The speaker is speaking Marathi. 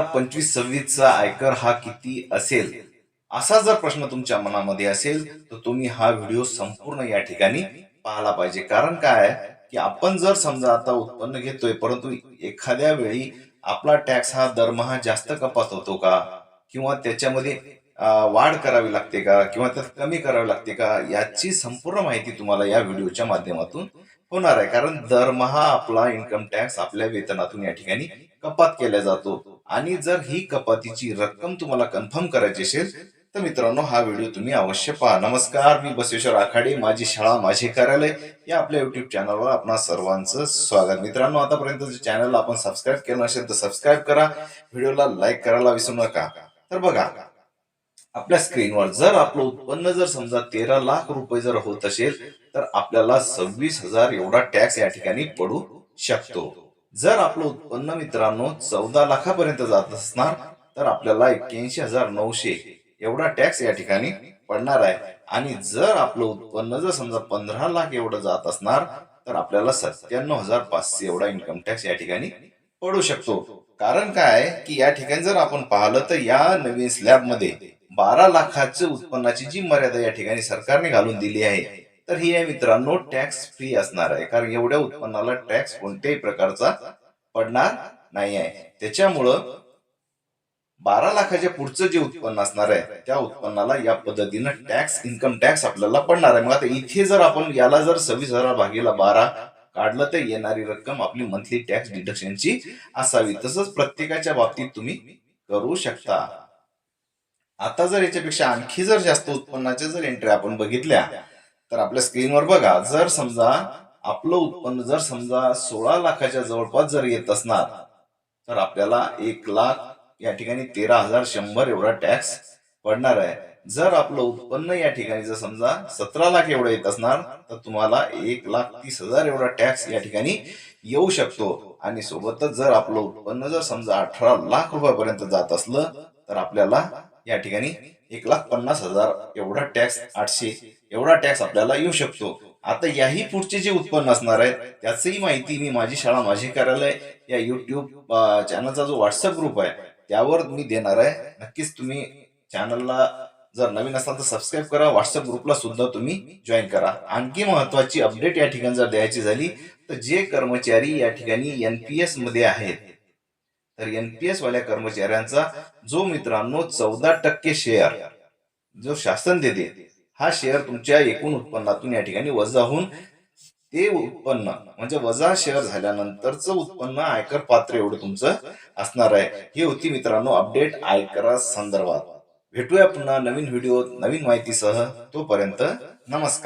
हजार पंचवीस सव्वीसचा आयकर हा किती असेल? असा जर प्रश्न तुमच्या मनामध्ये असेल तर तुम्ही हा व्हिडिओ संपूर्ण या ठिकाणी पाहायला पाहिजे. कारण काय की आपण जर समजा आता उत्पन्न घेतोय परंतु एखाद्या वेळी आपला टॅक्स हा दरमहा जास्त कपात होतो का? किंवा त्याच्यामध्ये वाढ करावी लागते का? किंवा त्यात कमी करावी लागते का? याची संपूर्ण माहिती तुम्हाला या व्हिडिओच्या माध्यमातून होणार आहे. कारण दरमहा आपला इन्कम टॅक्स आपल्या वेतनातून या ठिकाणी कपात केला जातो. आणि जर ही कपातीची रक्कम तुम्हाला कन्फर्म करायची असेल तर मित्रांनो हा व्हिडिओ तुम्ही अवश्य पहा. नमस्कार मी बसवेश्वर आखाडे माझी शाळा माझे कार्यालय या आपल्या युट्यूब चॅनलवर आपणा सर्वांचं स्वागत. मित्रांनो आतापर्यंत जे चॅनल आपण सबस्क्राईब केलं नसेल तर सबस्क्राईब करा. व्हिडिओला लाईक करायला विसरू नका. तर बघा आपल्या स्क्रीनवर जर आपलं उत्पन्न जर समजा तेरा लाख रुपये जर होत असेल तर आपल्याला सव्वीस हजार एवढा टॅक्स या ठिकाणी पडू शकतो. जर आपलं उत्पन्न मित्रांनो चौदा लाखापर्यंत जात असणार तर आपल्याला एक्क्याऐंशी हजार नऊशे एवढा टॅक्स या ठिकाणी पडणार आहे. आणि जर आपलं उत्पन्न जर समजा पंधरा लाख एवढं जात असणार तर आपल्याला सत्त्याण्णव हजार पाचशे एवढा इन्कम टॅक्स या ठिकाणी पडू शकतो. कारण काय? आहे की या ठिकाणी जर आपण पाहिलं तर या नवीन स्लॅबमध्ये बारा लाखाच्या उत्पन्नाची जी मर्यादा या ठिकाणी सरकारने घालून दिली आहे तर ही आहे मित्रांनो टॅक्स फ्री असणार आहे. कारण एवढ्या उत्पन्नाला टॅक्स कोणत्याही प्रकारचा पडणार नाही आहे. त्याच्यामुळं बारा लाखाच्या पुढचं जे उत्पन्न असणार आहे त्या उत्पन्नाला या पद्धतीनं टॅक्स इन्कम टॅक्स आपल्याला पडणार आहे. मग आता इथे जर आपण याला जर सव्वीस हजार भागीला बारा काढलं तर येणारी रक्कम आपली मंथली टॅक्स डिडक्शनची असावी. तसंच प्रत्येकाच्या बाबतीत तुम्ही करू शकता. आता जर याच्यापेक्षा आणखी जर जास्त उत्पन्नाच्या जर एंट्री आपण बघितल्या तर आपल्या स्क्रीनवर बघा जर समजा आपलं उत्पन्न जर समजा सोळा लाखाच्या जवळपास जर येत असणार तर आपल्याला एक लाख या ठिकाणी तेरा हजार शंभर एवढा टॅक्स पडणार आहे. जर आपलं उत्पन्न या ठिकाणी जर समजा सतरा लाख एवढं येत असणार तर तुम्हाला एक लाख तीस हजार एवढा टॅक्स या ठिकाणी येऊ शकतो. आणि सोबतच जर आपलं उत्पन्न जर समजा अठरा लाख रुपयापर्यंत जात असलं तर आपल्याला या ठिकाणी एक लाख पन्नास हजार एवढा टॅक्स आठशे एवढा टॅक्स आपल्याला येऊ शकतो. आता याही पुढचे जे उत्पन्न असणार आहे त्याचीही माहिती मी माझी शाळा माझे कार्यालय या युट्यूब चॅनलचा जो व्हॉट्सअप ग्रुप आहे त्यावर मी देणार आहे. नक्कीच तुम्ही चॅनलला जर नवीन असाल तर सबस्क्राईब करा व्हॉट्सअप ग्रुपला सुद्धा तुम्ही जॉईन करा. आणखी महत्वाची अपडेट या ठिकाणी जर द्यायची झाली तर जे कर्मचारी या ठिकाणी एनपीएसमध्ये आहेत तर एनपीएस वाल्या कर्मचाऱ्यांचा जो मित्रांनो चौदा टक्के शेअर जो शासन देते हा शेअर तुमच्या एकूण उत्पन्नातून या ठिकाणी वजा होऊन ते उत्पन्न म्हणजे वजा शेअर झाल्यानंतरच उत्पन्न आयकर पात्र एवढं तुमचं असणार आहे. ही होती मित्रांनो अपडेट आयकरा संदर्भात. भेटूया पुन्हा नवीन व्हिडिओ नवीन माहितीसह. तोपर्यंत नमस्कार.